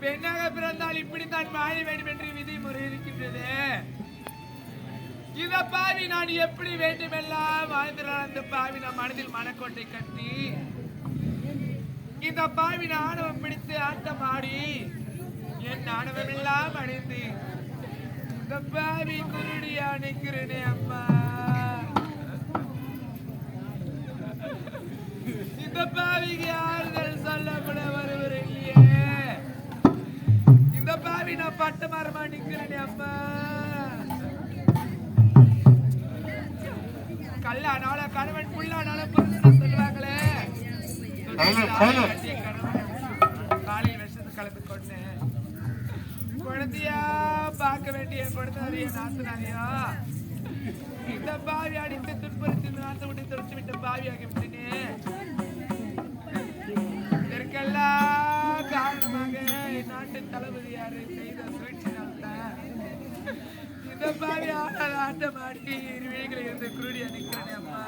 பெண்ணாக பிறந்தால் இப்படித்தான் வாழ வேண்டும் என்று விதிமுறை இருக்கின்றது இத நான் எப்படி வேண்டுமெல்லாம் வாழ்ந்திறான் அந்த பாவி நான் மனதில் மனக்கொண்டை கட்டி இந்த பாவி நான் ஆணவம் பிடித்து ஆட்டம் ஆடி என் ஆணவம் எல்லாம் அடைந்து இந்த பாவி குருடியா நிக்கிறேனே அம்மா. இந்த பாவிக்கு ஆறுதல் சொல்ல கூட வருவர் இல்லையே இந்த பாவி நான் பட்டு மரமா நிக்கிறேனே அம்மா. கல்லானால கணவன் புல்லானால பொருள் சொல்லுவாங்களே. குழந்தையா பார்க்க வேண்டிய குழந்தைய நாத்தினாரியா இந்த பாவி அடித்து துன்புறுத்தி இந்த நாட்டை விட்டு தொலைச்சு விட்ட பாவியாகி விட்டேனே இதற்கெல்லாம் காரணமாக என் நாட்டு தளபதியாரு செய்த சூழ்ச்சினால இந்த பாவி ஆட்டம் ஆடி இருவேகளை இருந்து குருடி அனுக்கிறேன் அம்மா.